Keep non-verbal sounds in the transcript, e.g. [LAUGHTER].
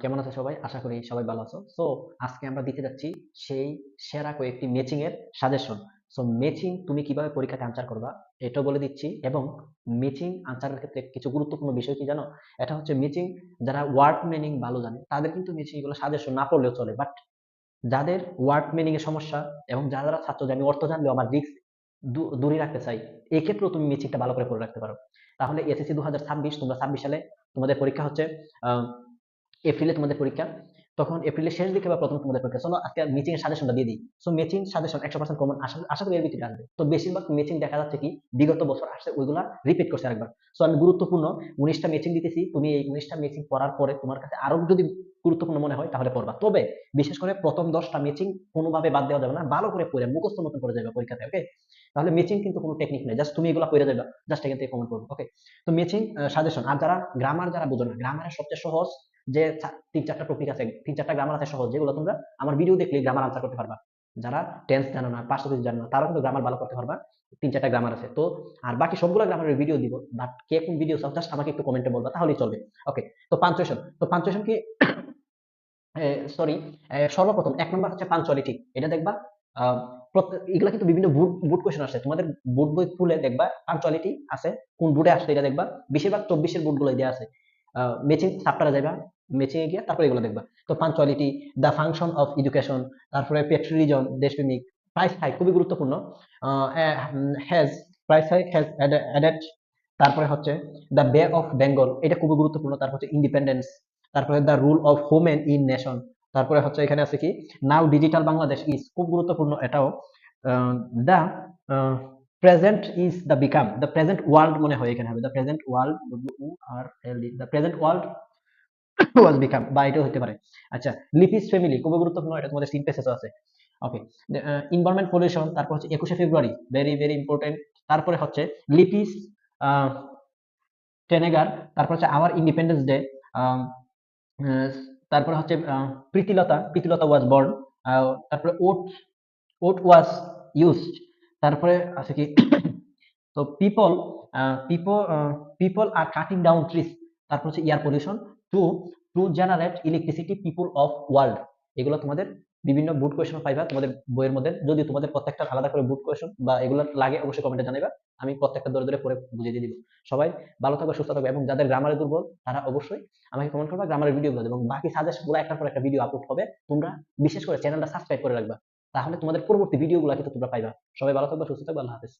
কেমন আছো সবাই? আশা করি সবাই ভালো আছো। সো আজকে আমরা দিতে যাচ্ছি সেই সেরা কয়েকটি ম্যাচিং এর সাজেশন সো ম্যাচিং তুমি কীভাবে পরীক্ষাতে আনসার করবা, এটাও বলে দিচ্ছি। এবং ম্যাচিং আনসারের ক্ষেত্রে কিছু গুরুত্বপূর্ণ বিষয় কি জানো? এটা হচ্ছে ম্যাচিং যারা ওয়ার্ড মিনিং ভালো জানে, তাদের কিন্তু ম্যাচিং এগুলো সাজেশন না পড়লেও চলে। বাট যাদের ওয়ার্ড মিনিং এর সমস্যা এবং যারা যারা ছাত্র আমি অর্থ জানলেও আমার রিস্ক দূরে রাখতে চাই, এক্ষেত্রেও তুমি ম্যাচিংটা ভালো করে পড়ে রাখতে পারো। তাহলে এসএসসি দু হাজার ছাব্বিশ, তোমরা ছাব্বিশ সালে তোমাদের পরীক্ষা হচ্ছে এপ্রিলে তোমাদের পরীক্ষা, তখন এপ্রিলের শেষ দিকে বা প্রথম তোমাদের পরীক্ষা। চলো আজকে মেচিং সাজেশনটা দিয়ে দিই। সো মেচিং সাজেশন একশো পার্সেন্ট কমন আশা করি এর ভিতরে আসবে। তো বেশিরভাগ মেচিং দেখা যাচ্ছে কি, বিগত বছর আসছে, ওইগুলা রিপিট করছে আরেকবার। সো আমি গুরুত্বপূর্ণ উনিশটা মেচিং দিতেছি। তুমি এই উনিশটা মেচিং পড়ার পরে তোমার কাছে আরও যদি গুরুত্বপূর্ণ মনে হয়, তাহলে পড়বা। তবে বিশেষ করে প্রথম দশটা মেচিং কোনোভাবে বাদ দেওয়া যাবে না। ভালো করে পড়ে, মুখস্থ মতন করে যাবে পরীক্ষাতে ওকে তাহলে মেচিং কিন্তু কোনো টেকনিক নেই। জাস্ট তুমি এগুলো পড়ে যাবে জাস্ট এখান থেকে কমেন্ট করব ওকে তো মেচিং সাজেশন আর যারা গ্রামার যারা বোঝো না গ্রামারের সবচেয়ে সহজ যে তিন চারটা টপিক আছে, তিন চারটা গ্রামার আছে সহজ, যেগুলো তোমরা আমার ভিডিও দেখলে গ্রামার আনসার করতে পারবা। যারা টেন্স জানো না পাঁচটা জানো না, তারাও কিন্তু গ্রামার ভালো করতে পারবা। তিন চারটা গ্রামার আছে। তো, আর বাকি সবগুলো গ্রামারের ভিডিও দিব বাট কে কোন ভিডিও চাও জাস্ট আমাকে একটু কমেন্টে বলবা, তাহলেই চলবে। ওকে তো পাঞ্চুয়েশন তো পাঞ্চুয়েশন কি? [COUGHS] সরি সর্বপ্রথম, এক নম্বর হচ্ছে পাঞ্চুয়ালিটি এটা দেখবা। এগুলা কিন্তু বিভিন্ন বুট বুট কোয়েশন আসছে তোমাদের বুট বই খুলে দেখবা পাঞ্চুয়ালিটি আছে, কোন বুটে আসছে, এটা দেখবা। বেশিরভাগ চব্বিশের বুটগুলো দেওয়া আছে। মেচিং চাপ্টারে যাবা মেচিং এ গিয়ে তারপরে এগুলো দেখবা। তো punctuality the function of education তারপরে পেট্রিজন দেশপ্রেমিক প্রাইস হাই খুবই গুরুত্বপূর্ণ। Has price high has added তারপরে হচ্ছে দ্য বে অফ বেঙ্গল এটা খুবই গুরুত্বপূর্ণ। তারপর হচ্ছে ইন্ডিপেন্ডেন্স তারপরে the rule of women in nation তারপরে হচ্ছে এখানে আছে কি? নাও ডিজিটাল বাংলাদেশ ইজ খুব গুরুত্বপূর্ণ এটাও। The present is the become the present world মনে হয় এখানে হবে। The present world are all the present world was become বা এটাও হতে পারে। আচ্ছা লিপিস ফ্যামিলি খুবই গুরুত্বপূর্ণ এটা তোমাদের তিন পেসেস আছে। ওকে ইনভারনমেন্ট পলিউশন তারপর হচ্ছে একুশে ফেব্রুয়ারি ভেরি ভেরি ইম্পর্টেন্ট তারপরে হচ্ছে লিপিস টেনেগার তারপর হচ্ছে আওয়ার ইন্ডিপেন্ডেন্স ডে তারপরে হচ্ছে ah, Pritilata Pritilata was born তারপরে ওট ওট ওয়াজ ইউজড তারপরে আছে কি? [COUGHS] তো people people people are cutting down trees তারপর হচ্ছে air pollution to to generate electricity people of world এগুলো তোমাদের বিভিন্ন বুট কোয়েশন পাইবা তোমাদের বইয়ের মধ্যে। যদি তোমাদের প্রত্যেকটা আলাদা করে বুট কোয়েশন বা এগুলো লাগে, অবশ্যই কমেন্টে জানাইবা। আমি প্রত্যেকটা ধরে ধরে পরে বুঝিয়ে দিয়ে দিব। সবাই ভালো থাকবে, সুস্থ থাকবে এবং যাদের গ্রামারে দুর্বল, তারা অবশ্যই আমাকে কমেন্ট করবা গ্রামারের ভিডিও এবং বাকি সাজেস্টগুলো একটার পর একটা ভিডিও আপলোড হবে। তোমরা বিশেষ করে চ্যানেলটা সাবস্ক্রাইব করে রাখবা। তাহলে তোমাদের পরবর্তী ভিডিওগুলো কিন্তু তোমরা পাইবা। সবাই ভালো থাকবা সুস্থ থাকবা আল্লাহ হাফেজ।